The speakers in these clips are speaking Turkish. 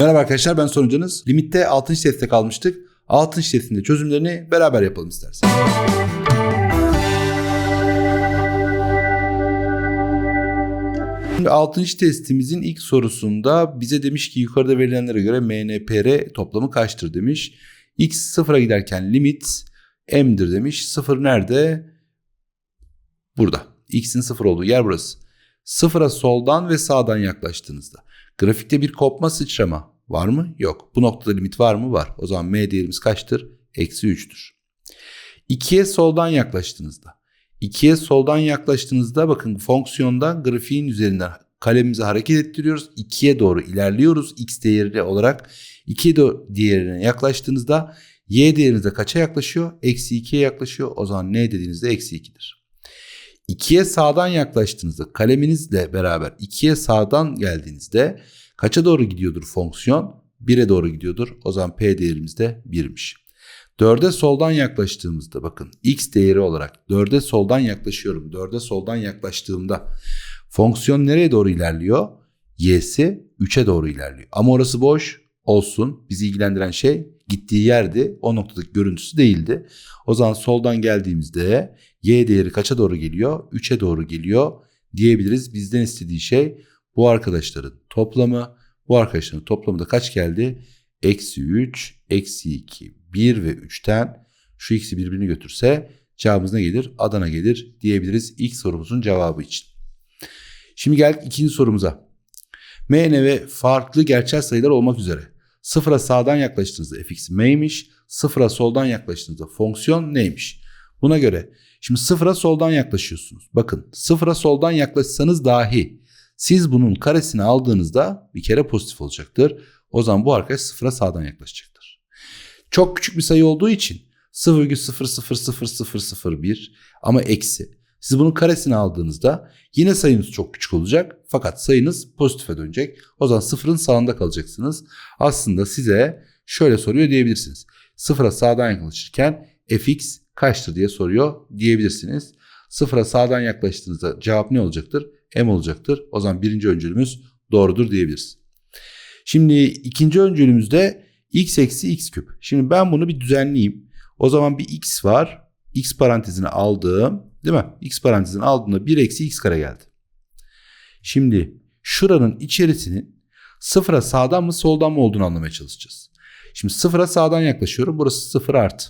Merhaba arkadaşlar ben sonucunuz. Limitte 6. testte kalmıştık. 6. testinde çözümlerini beraber yapalım isterseniz. Şimdi 6. testimizin ilk sorusunda bize demiş ki yukarıda verilenlere göre MNPR toplamı kaçtır demiş. X sıfıra giderken limit m'dir demiş. Sıfır nerede? Burada. X'in sıfır olduğu yer burası. Sıfıra soldan ve sağdan yaklaştığınızda. Grafikte bir kopma sıçrama var mı? Yok. Bu noktada limit var mı? Var. O zaman m değerimiz kaçtır? Eksi 3'tür. 2'ye soldan yaklaştığınızda. 2'ye soldan yaklaştığınızda bakın fonksiyonda grafiğin üzerinden kalemimizi hareket ettiriyoruz. 2'ye doğru ilerliyoruz. X değeri olarak 2 değerine yaklaştığınızda y değeriniz de kaça yaklaşıyor? Eksi 2'ye yaklaşıyor. O zaman n dediğinizde eksi 2'dir. 2'ye sağdan yaklaştığınızda kaleminizle beraber 2'ye sağdan geldiğinizde kaça doğru gidiyordur fonksiyon? 1'e doğru gidiyordur. O zaman p değerimiz de 1'miş. 4'e soldan yaklaştığımızda bakın x değeri olarak 4'e soldan yaklaşıyorum. 4'e soldan yaklaştığımda fonksiyon nereye doğru ilerliyor? y'si 3'e doğru ilerliyor. Ama orası boş olsun. Bizi ilgilendiren şey gittiği yerdi. O noktadaki görüntüsü değildi. O zaman soldan geldiğimizde y değeri kaça doğru geliyor? 3'e doğru geliyor diyebiliriz. Bizden istediği şey bu arkadaşların toplamı. Bu arkadaşların toplamı da kaç geldi? Eksi 3, eksi 2, 1 ve 3'ten şu ikisi birbirini götürse cevabımız ne gelir? Adana gelir diyebiliriz ilk sorumuzun cevabı için. Şimdi geldik ikinci sorumuza. m, n ve farklı gerçel sayılar olmak üzere. Sıfıra sağdan yaklaştığınızda fx m'ymiş, sıfıra soldan yaklaştığınızda fonksiyon neymiş? Buna göre şimdi sıfıra soldan yaklaşıyorsunuz. Bakın sıfıra soldan yaklaşsanız dahi siz bunun karesini aldığınızda bir kere pozitif olacaktır. O zaman bu arkadaş sıfıra sağdan yaklaşacaktır. Çok küçük bir sayı olduğu için 0,000001 ama eksi. Siz bunun karesini aldığınızda yine sayınız çok küçük olacak fakat sayınız pozitife dönecek. O zaman sıfırın sağında kalacaksınız. Aslında size şöyle soruyor diyebilirsiniz. Sıfıra sağdan yaklaşırken fx kaçtır diye soruyor diyebilirsiniz. Sıfıra sağdan yaklaştığınızda cevap ne olacaktır? m olacaktır. O zaman birinci öncülümüz doğrudur diyebiliriz. Şimdi ikinci öncülümüzde x eksi x küp. Şimdi ben bunu bir düzenleyeyim. O zaman bir x var. x parantezini aldım. Değil mi? x parantezini aldığımda 1 eksi x kare geldi. Şimdi şuranın içerisinin sıfıra sağdan mı soldan mı olduğunu anlamaya çalışacağız. Şimdi sıfıra sağdan yaklaşıyorum. Burası sıfır artı.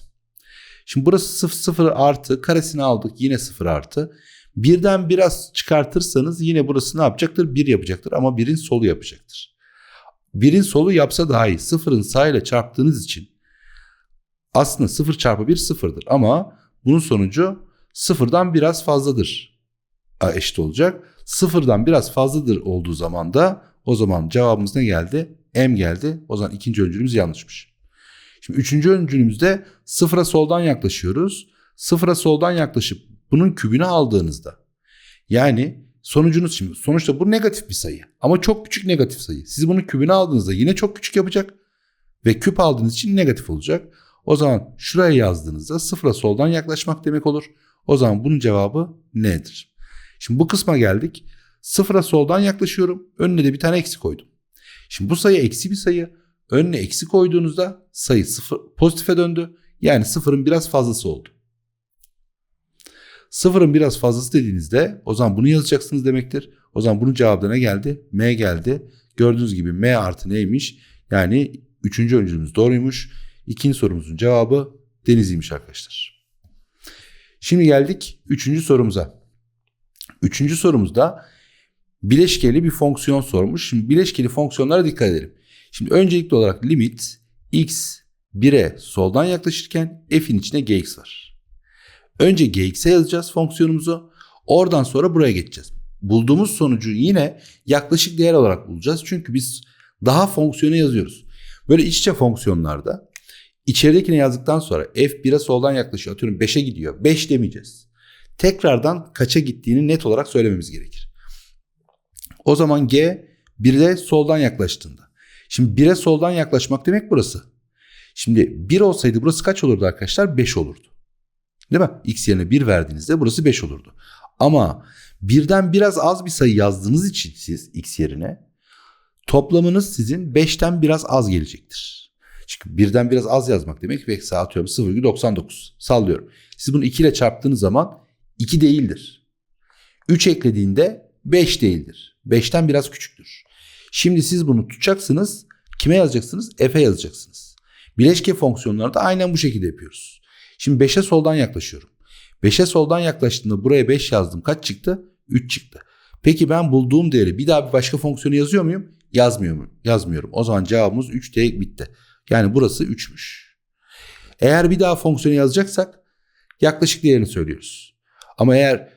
Şimdi burası sıfır, sıfır artı. Karesini aldık. Yine sıfır artı. Birden biraz çıkartırsanız yine burası ne yapacaktır? Bir yapacaktır ama birin solu yapacaktır. Birin solu yapsa daha iyi. Sıfırın sağıyla çarptığınız için aslında sıfır çarpı bir sıfırdır. Ama bunun sonucu sıfırdan biraz fazladır. Eşit olacak. Sıfırdan biraz fazladır olduğu zaman da o zaman cevabımız ne geldi? M geldi. O zaman ikinci öncülümüz yanlışmış. Şimdi üçüncü öncülümüzde sıfıra soldan yaklaşıyoruz. Sıfıra soldan yaklaşıp bunun kübünü aldığınızda yani sonucunuz şimdi sonuçta bu negatif bir sayı ama çok küçük negatif sayı. Siz bunun kübünü aldığınızda yine çok küçük yapacak ve küp aldığınız için negatif olacak. O zaman şuraya yazdığınızda sıfıra soldan yaklaşmak demek olur. O zaman bunun cevabı nedir? Şimdi bu kısma geldik. Sıfıra soldan yaklaşıyorum. Önüne de bir tane eksi koydum. Şimdi bu sayı eksi bir sayı. Önüne eksi koyduğunuzda sayı sıfır, pozitife döndü. Yani sıfırın biraz fazlası oldu. Sıfırın biraz fazlası dediğinizde o zaman bunu yazacaksınız demektir. O zaman bunun cevabı ne geldi? M geldi. Gördüğünüz gibi M artı neymiş? Yani üçüncü öncülümüz doğruymuş. İkinci sorumuzun cevabı deniziymiş arkadaşlar. Şimdi geldik üçüncü sorumuza. Üçüncü sorumuzda bileşkeli bir fonksiyon sormuş. Şimdi bileşkeli fonksiyonlara dikkat edelim. Şimdi öncelikli olarak limit x 1'e soldan yaklaşırken f'in içine gx var. Önce gx'e yazacağız fonksiyonumuzu. Oradan sonra buraya geçeceğiz. Bulduğumuz sonucu yine yaklaşık değer olarak bulacağız. Çünkü biz daha fonksiyonu yazıyoruz. Böyle iç içe fonksiyonlarda içeridekini yazdıktan sonra f1'e soldan yaklaşıyor. Atıyorum 5'e gidiyor. 5 demeyeceğiz. Tekrardan kaça gittiğini net olarak söylememiz gerekir. O zaman g 1'e soldan yaklaştığında. Şimdi 1'e soldan yaklaşmak demek burası. Şimdi 1 olsaydı burası kaç olurdu arkadaşlar? 5 olurdu. Değil mi? X yerine 1 verdiğinizde burası 5 olurdu. Ama birden biraz az bir sayı yazdığınız için siz X yerine Toplamınız sizin 5'ten biraz az gelecektir. Çünkü birden biraz az yazmak demek. Ve atıyorum 0,99 sallıyorum. Siz bunu 2 ile çarptığınız zaman 2 değildir. 3 eklediğinde 5 değildir. 5'ten biraz küçüktür. Şimdi siz bunu tutacaksınız. Kime yazacaksınız? F'e yazacaksınız. Bileşke fonksiyonları da aynen bu şekilde yapıyoruz. Şimdi 5'e soldan yaklaşıyorum. 5'e soldan yaklaştığımda buraya 5 yazdım. Kaç çıktı? 3 çıktı. Peki ben bulduğum değeri bir daha bir başka fonksiyonu yazıyor muyum? Yazmıyor muyum? Yazmıyorum. O zaman cevabımız 3 diye bitti. Yani burası 3'müş. Eğer bir daha fonksiyonu yazacaksak yaklaşık değerini söylüyoruz. Ama eğer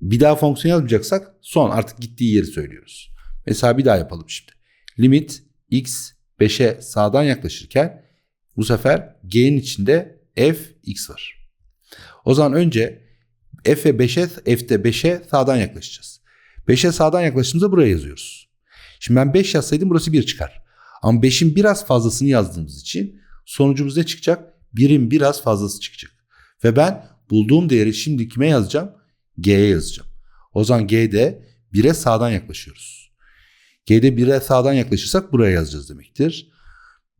bir daha fonksiyon yazmayacaksak son artık gittiği yeri söylüyoruz. Mesela bir daha yapalım şimdi. Limit x 5'e sağdan yaklaşırken bu sefer g'nin içinde f x var. O zaman önce f ve 5'e f'te 5'e sağdan yaklaşacağız. 5'e sağdan yaklaştığımızda buraya yazıyoruz. Şimdi ben 5 yazsaydım burası 1 çıkar. Ama 5'in biraz fazlasını yazdığımız için sonucumuz ne çıkacak? 1'in biraz fazlası çıkacak. Ve ben bulduğum değeri şimdi kime yazacağım? G'ye yazacağım. O zaman G'de 1'e sağdan yaklaşıyoruz. G'de 1'e sağdan yaklaşırsak buraya yazacağız demektir.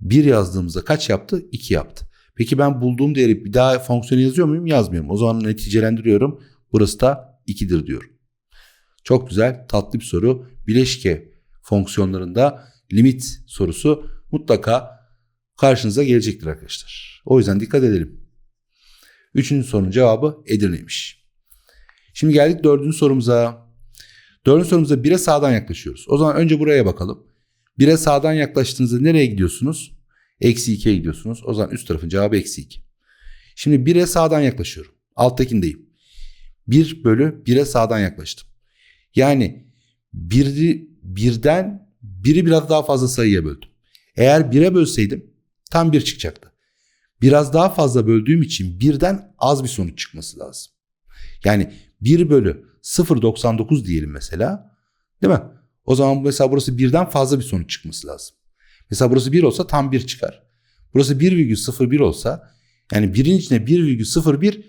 1 yazdığımızda kaç yaptı? 2 yaptı. Peki ben bulduğum değeri bir daha fonksiyonu yazıyor muyum? Yazmıyorum. O zaman neticelendiriyorum. Burası da 2'dir diyorum. Çok güzel, tatlı bir soru. Bileşke fonksiyonlarında limit sorusu mutlaka karşınıza gelecektir arkadaşlar. O yüzden dikkat edelim. Üçüncü sorunun cevabı Edirne'ymiş. Şimdi geldik dördüncü sorumuza. Dördüncü sorumuza 1'e sağdan yaklaşıyoruz. O zaman önce buraya bakalım. 1'e sağdan yaklaştığınızda nereye gidiyorsunuz? Eksi 2'ye gidiyorsunuz. O zaman üst tarafın cevabı eksi 2. Şimdi 1'e sağdan yaklaşıyorum. Alttakindeyim. 1 bölü 1'e sağdan yaklaştım. Yani 1'i birden biri biraz daha fazla sayıya böldüm. Eğer 1'e bölseydim tam 1 çıkacaktı. Biraz daha fazla böldüğüm için birden az bir sonuç çıkması lazım. Yani 1 bölü 0.99 diyelim mesela. Değil mi? O zaman mesela burası birden fazla bir sonuç çıkması lazım. Mesela burası 1 olsa tam 1 çıkar. Burası 1,01 olsa yani birin içinde 1,01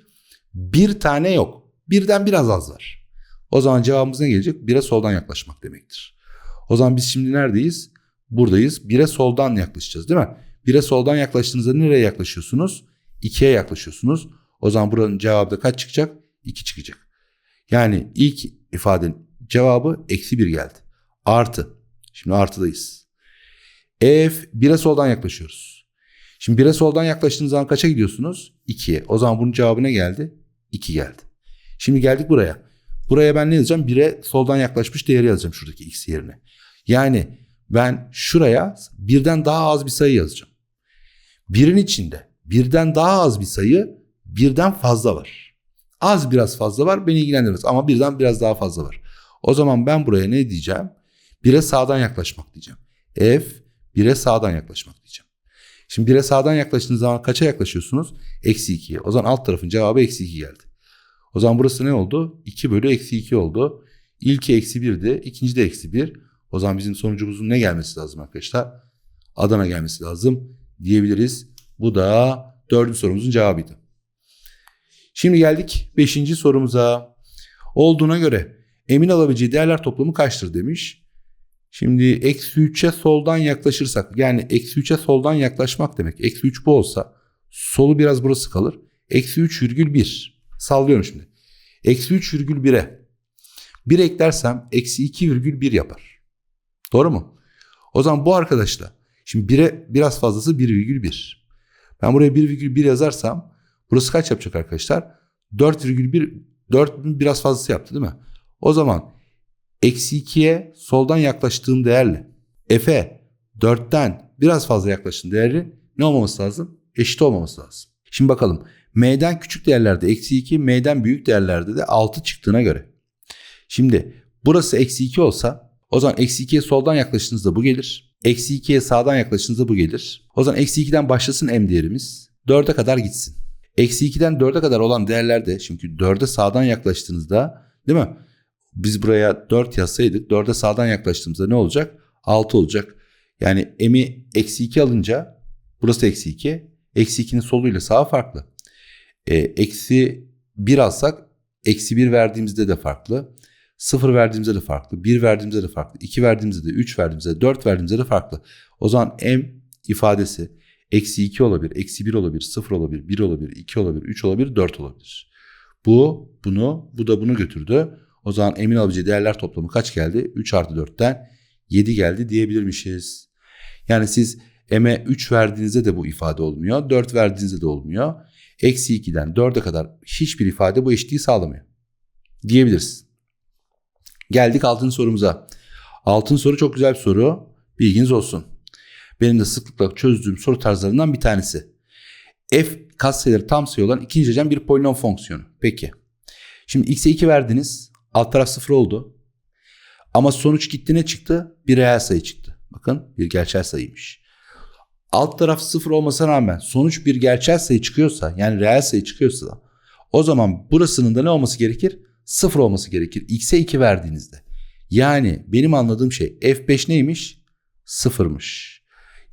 bir tane yok. Birden biraz az var. O zaman cevabımız ne gelecek? 1'e soldan yaklaşmak demektir. O zaman biz şimdi neredeyiz? Buradayız. 1'e soldan yaklaşacağız değil mi? 1'e soldan yaklaştığınızda nereye yaklaşıyorsunuz? 2'ye yaklaşıyorsunuz. O zaman buranın cevabı da kaç çıkacak? 2 çıkacak. Yani ilk ifadenin cevabı eksi 1 geldi. Artı. Şimdi artıdayız. F 1'e soldan yaklaşıyoruz. Şimdi 1'e soldan yaklaştığınız zaman kaça gidiyorsunuz? 2'ye. O zaman bunun cevabı ne geldi? 2 geldi. Şimdi geldik buraya. Buraya ben ne yazacağım? 1'e soldan yaklaşmış değeri yazacağım şuradaki x yerine. Yani ben şuraya birden daha az bir sayı yazacağım. Birin içinde birden daha az bir sayı birden fazla var. Az biraz fazla var beni ilgilendirmez ama birden biraz daha fazla var. O zaman ben buraya ne diyeceğim? 1'e sağdan yaklaşmak diyeceğim. F 1'e sağdan yaklaşmak diyeceğim. Şimdi 1'e sağdan yaklaştığınız zaman kaça yaklaşıyorsunuz? Eksi 2'ye. O zaman alt tarafın cevabı eksi 2 geldi. O zaman burası ne oldu? 2 bölü eksi 2 oldu. İlki eksi 1'di. ikinci de eksi 1. O zaman bizim sonucumuzun ne gelmesi lazım arkadaşlar? Adana gelmesi lazım diyebiliriz. Bu da dördüncü sorumuzun cevabıydı. Şimdi geldik beşinci sorumuza. Olduğuna göre emin alabileceği değerler toplamı kaçtır demiş. Şimdi eksi 3'e soldan yaklaşırsak yani eksi 3'e soldan yaklaşmak demek. Eksi 3 bu olsa solu biraz burası kalır. Eksi 3,1 sallıyorum şimdi. Eksi 3,1'e 1 eklersem eksi 2,1 yapar. Doğru mu? O zaman bu arkadaşla şimdi 1'e biraz fazlası 1,1. Ben buraya 1,1 yazarsam burası kaç yapacak arkadaşlar? 4,1 4'ün biraz fazlası yaptı değil mi? O zaman eksi 2'ye soldan yaklaştığım değerle F'e 4'ten biraz fazla yaklaştığım değeri ne olmaması lazım? Eşit olmaması lazım. Şimdi bakalım. M'den küçük değerlerde eksi 2, M'den büyük değerlerde de 6 çıktığına göre. Şimdi burası eksi 2 olsa o zaman eksi 2'ye soldan yaklaştığınızda bu gelir. Eksi 2'ye sağdan yaklaştığınızda bu gelir. O zaman eksi 2'den başlasın M değerimiz. 4'e kadar gitsin. Eksi 2'den 4'e kadar olan değerlerde çünkü 4'e sağdan yaklaştığınızda değil mi? Biz buraya 4 yazsaydık 4'e sağdan yaklaştığımızda ne olacak? 6 olacak. Yani M'i eksi 2 alınca burası eksi 2. Eksi 2'nin soluyla sağı farklı. E, eksi 1 alsak eksi 1 verdiğimizde de farklı. 0 verdiğimizde de farklı. 1 verdiğimizde de farklı. 2 verdiğimizde de 3 verdiğimizde de 4 verdiğimizde de farklı. O zaman m ifadesi eksi 2 olabilir, eksi 1 olabilir, 0 olabilir, 1 olabilir, 2 olabilir, 3 olabilir, 4 olabilir. Bu bunu, bu da bunu götürdü. O zaman emin alabileceği değerler toplamı kaç geldi? 3 artı 4'ten 7 geldi diyebilirmişiz. Yani siz m'e 3 verdiğinizde de bu ifade olmuyor. 4 verdiğinizde de olmuyor. Eksi 2'den 4'e kadar hiçbir ifade bu eşitliği sağlamıyor. Diyebiliriz. Geldik altın sorumuza. Altın soru çok güzel bir soru. Bilginiz olsun. Benim de sıklıkla çözdüğüm soru tarzlarından bir tanesi. F katsayıları tam sayı olan ikinci derecen bir polinom fonksiyonu. Peki. Şimdi x'e 2 verdiniz. Alt taraf 0 oldu. Ama sonuç gitti ne çıktı? Bir reel sayı çıktı. Bakın bir gerçel sayıymış. Alt taraf 0 olmasına rağmen sonuç bir gerçel sayı çıkıyorsa yani reel sayı çıkıyorsa o zaman burasının da ne olması gerekir? 0 olması gerekir. X'e 2 verdiğinizde. Yani benim anladığım şey F5 neymiş? 0'mış.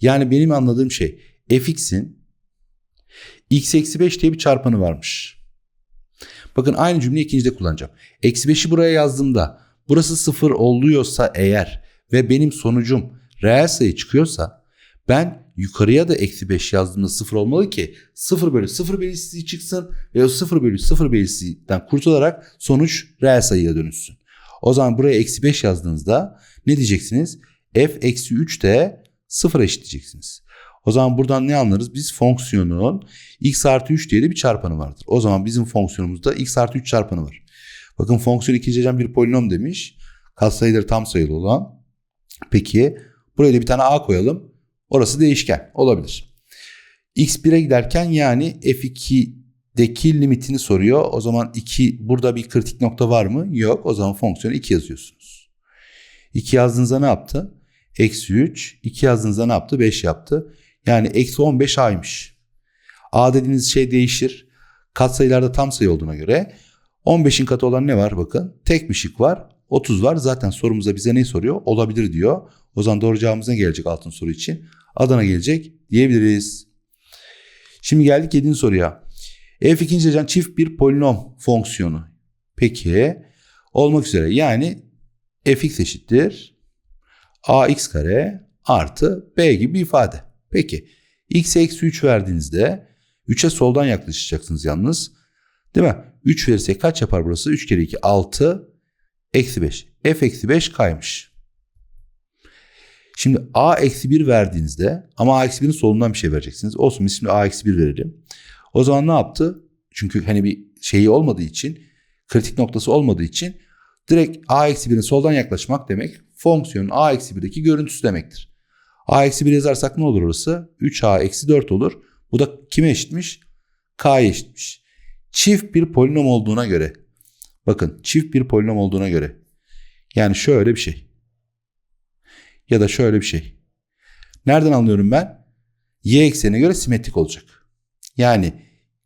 Yani benim anladığım şey fx'in x eksi 5 diye bir çarpanı varmış. Bakın aynı cümleyi ikincide kullanacağım. Eksi 5'i buraya yazdığımda burası 0 oluyorsa eğer ve benim sonucum reel sayı çıkıyorsa ben yukarıya da eksi 5 yazdığımda 0 olmalı ki 0 bölü 0 belirtisi çıksın ve o 0 bölü 0 belirtisinden kurtularak sonuç reel sayıya dönüşsün. O zaman buraya eksi 5 yazdığınızda ne diyeceksiniz? f eksi 3 de 0 eşitleyeceksiniz. O zaman buradan ne anlarız? Biz fonksiyonun x artı 3 diye de bir çarpanı vardır. O zaman bizim fonksiyonumuzda x artı 3 çarpanı var. Bakın fonksiyon ikinci derecen bir polinom demiş. Katsayıları tam sayılı olan. Peki buraya da bir tane a koyalım. Orası değişken olabilir. x1'e giderken yani f2'deki limitini soruyor. O zaman 2 burada bir kritik nokta var mı? Yok. O zaman fonksiyonu 2 yazıyorsunuz. 2 yazdığınızda ne yaptı? Eksi 3. 2 yazdığınızda ne yaptı? 5 yaptı. Yani eksi 15 a'ymış. A dediğiniz şey değişir. Katsayılarda tam sayı olduğuna göre 15'in katı olan ne var bakın? Tek bir şık var. 30 var. Zaten sorumuzda bize ne soruyor? Olabilir diyor. O zaman doğru cevabımız ne gelecek altın soru için? Adana gelecek diyebiliriz. Şimdi geldik 7. soruya. F ikinci derecen çift bir polinom fonksiyonu. Peki olmak üzere yani fx eşittir ax kare artı b gibi bir ifade. Peki x eksi 3 verdiğinizde 3'e soldan yaklaşacaksınız yalnız. Değil mi? 3 verirsek kaç yapar burası? 3 kere 2 6 eksi 5. f eksi 5 kaymış. Şimdi a eksi 1 verdiğinizde ama a eksi 1'in solundan bir şey vereceksiniz. Olsun biz şimdi a eksi 1 verelim. O zaman ne yaptı? Çünkü hani bir şeyi olmadığı için kritik noktası olmadığı için direkt a eksi 1'in soldan yaklaşmak demek fonksiyonun a eksi 1'deki görüntüsü demektir. a eksi 1 yazarsak ne olur orası? 3a eksi 4 olur. Bu da kime eşitmiş? k'ya eşitmiş. Çift bir polinom olduğuna göre bakın çift bir polinom olduğuna göre yani şöyle bir şey ya da şöyle bir şey. Nereden anlıyorum ben? Y eksenine göre simetrik olacak. Yani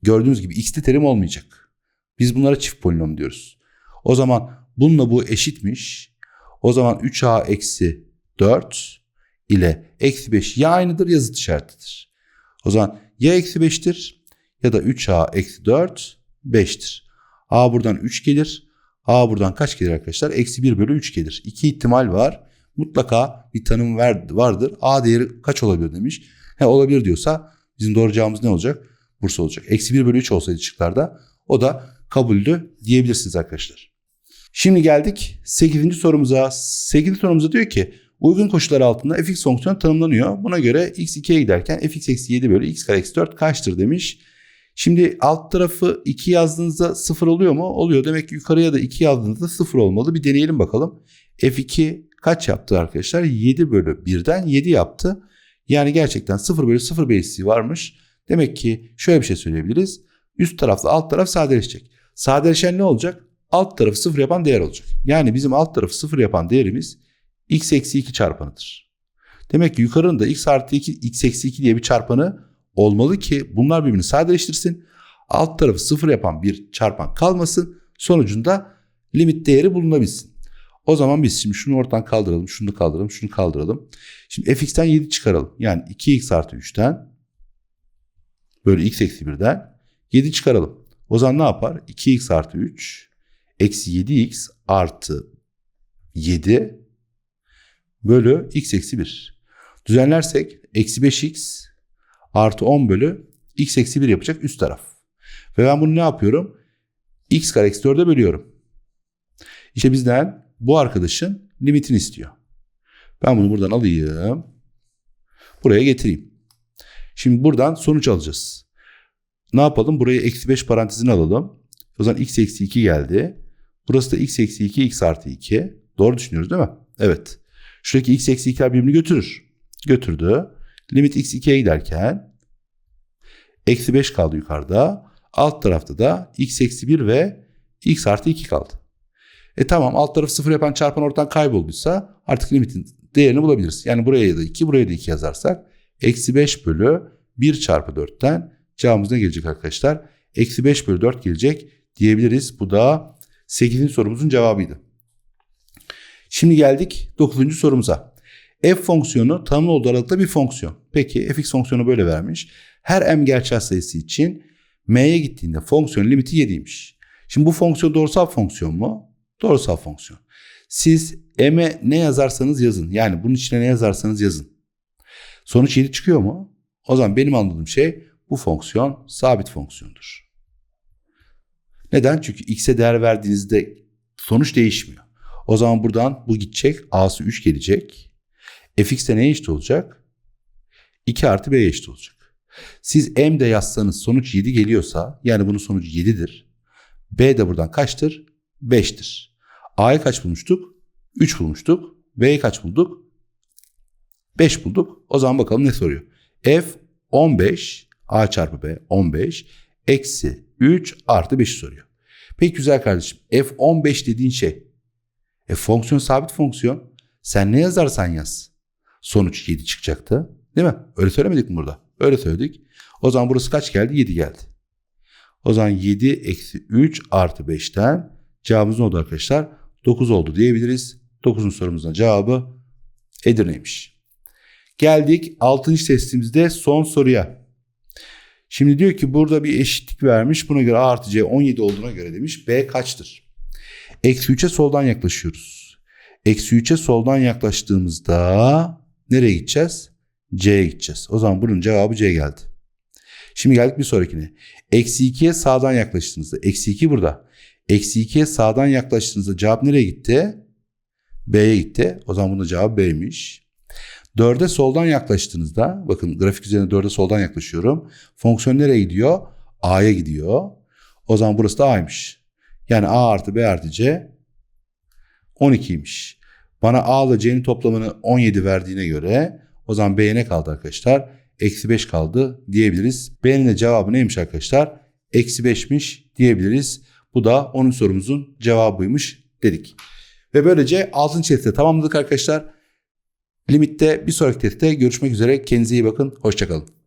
gördüğünüz gibi x'li terim olmayacak. Biz bunlara çift polinom diyoruz. O zaman bununla bu eşitmiş. O zaman 3a eksi 4 ile eksi 5 ya aynıdır ya zıt işaretidir. O zaman ya eksi 5'tir ya da 3a eksi 4 5'tir. A buradan 3 gelir. a buradan kaç gelir arkadaşlar? Eksi 1 bölü 3 gelir. İki ihtimal var mutlaka bir tanım vardır. A değeri kaç olabilir demiş. He, olabilir diyorsa bizim doğru cevabımız ne olacak? Bursa olacak. Eksi 1 bölü 3 olsaydı şıklarda o da kabuldü diyebilirsiniz arkadaşlar. Şimdi geldik 8. sorumuza. 8. sorumuza diyor ki uygun koşullar altında fx fonksiyonu tanımlanıyor. Buna göre x 2'ye giderken fx eksi 7 bölü x kare eksi 4 kaçtır demiş. Şimdi alt tarafı 2 yazdığınızda 0 oluyor mu? Oluyor. Demek ki yukarıya da 2 yazdığınızda 0 olmalı. Bir deneyelim bakalım. f2 kaç yaptı arkadaşlar? 7 bölü 1'den 7 yaptı. Yani gerçekten 0 bölü 0 belirtisi varmış. Demek ki şöyle bir şey söyleyebiliriz. Üst tarafla alt taraf sadeleşecek. Sadeleşen ne olacak? Alt tarafı 0 yapan değer olacak. Yani bizim alt tarafı 0 yapan değerimiz x eksi 2 çarpanıdır. Demek ki yukarının da x artı 2 x eksi 2 diye bir çarpanı olmalı ki bunlar birbirini sadeleştirsin. Alt tarafı 0 yapan bir çarpan kalmasın. Sonucunda limit değeri bulunabilsin. O zaman biz şimdi şunu ortadan kaldıralım, şunu kaldıralım, şunu kaldıralım. Şimdi fx'ten 7 çıkaralım. Yani 2x artı 3'ten böyle x eksi 1'den 7 çıkaralım. O zaman ne yapar? 2x artı 3 eksi 7x artı 7 bölü x eksi 1. Düzenlersek eksi 5x artı 10 bölü x eksi 1 yapacak üst taraf. Ve ben bunu ne yapıyorum? x kare eksi 4'e bölüyorum. İşte bizden bu arkadaşın limitini istiyor. Ben bunu buradan alayım. Buraya getireyim. Şimdi buradan sonuç alacağız. Ne yapalım? Buraya eksi 5 parantezini alalım. O zaman x eksi 2 geldi. Burası da x eksi 2, x artı 2. Doğru düşünüyoruz değil mi? Evet. Şuradaki x eksi 2'ler birbirini götürür. Götürdü. Limit x 2'ye giderken eksi 5 kaldı yukarıda. Alt tarafta da x eksi 1 ve x artı 2 kaldı. E tamam alt tarafı 0 yapan çarpan ortadan kaybolduysa artık limitin değerini bulabiliriz. Yani buraya da 2 buraya da 2 yazarsak eksi 5 bölü 1 çarpı 4'ten cevabımız ne gelecek arkadaşlar? Eksi 5 bölü 4 gelecek diyebiliriz. Bu da 8. sorumuzun cevabıydı. Şimdi geldik 9. sorumuza. F fonksiyonu tanımlı olduğu aralıkta bir fonksiyon. Peki fx fonksiyonu böyle vermiş. Her m gerçel sayısı için m'ye gittiğinde fonksiyon limiti 7'ymiş. Şimdi bu fonksiyon doğrusal fonksiyon mu? Doğrusal fonksiyon. Siz m'e ne yazarsanız yazın. Yani bunun içine ne yazarsanız yazın. Sonuç 7 çıkıyor mu? O zaman benim anladığım şey bu fonksiyon sabit fonksiyondur. Neden? Çünkü x'e değer verdiğinizde sonuç değişmiyor. O zaman buradan bu gidecek. A'sı 3 gelecek. Fx de neye eşit olacak? 2 artı b'ye eşit olacak. Siz m de yazsanız sonuç 7 geliyorsa yani bunun sonucu 7'dir. b de buradan kaçtır? 5'tir. a'yı kaç bulmuştuk? 3 bulmuştuk. b'yi kaç bulduk? 5 bulduk. O zaman bakalım ne soruyor? f 15 a çarpı b 15 eksi 3 artı 5'i soruyor. Peki güzel kardeşim f 15 dediğin şey e fonksiyon sabit fonksiyon. Sen ne yazarsan yaz. Sonuç 7 çıkacaktı. Değil mi? Öyle söylemedik mi burada? Öyle söyledik. O zaman burası kaç geldi? 7 geldi. O zaman 7 eksi 3 artı 5'ten cevabımız ne oldu arkadaşlar? 9 oldu diyebiliriz. 9'un sorumuzun cevabı Edirne'ymiş. Geldik 6. testimizde son soruya. Şimdi diyor ki burada bir eşitlik vermiş. Buna göre A artı C 17 olduğuna göre demiş. B kaçtır? Eksi 3'e soldan yaklaşıyoruz. Eksi 3'e soldan yaklaştığımızda nereye gideceğiz? C'ye gideceğiz. O zaman bunun cevabı C geldi. Şimdi geldik bir sonrakine. Eksi 2'ye sağdan yaklaştığınızda. Eksi 2 burada. Eksi 2'ye sağdan yaklaştığınızda cevap nereye gitti? B'ye gitti. O zaman bunun cevabı B'ymiş. 4'e soldan yaklaştığınızda bakın grafik üzerinde 4'e soldan yaklaşıyorum. Fonksiyon nereye gidiyor? A'ya gidiyor. O zaman burası da A'ymış. Yani A artı B artı C 12'ymiş. Bana A ile C'nin toplamını 17 verdiğine göre o zaman B'ye ne kaldı arkadaşlar? Eksi 5 kaldı diyebiliriz. B'nin de cevabı neymiş arkadaşlar? Eksi 5'miş diyebiliriz. Bu da onun sorumuzun cevabıymış dedik. Ve böylece 6. testi tamamladık arkadaşlar. Limitte bir sonraki testte görüşmek üzere. Kendinize iyi bakın. Hoşçakalın.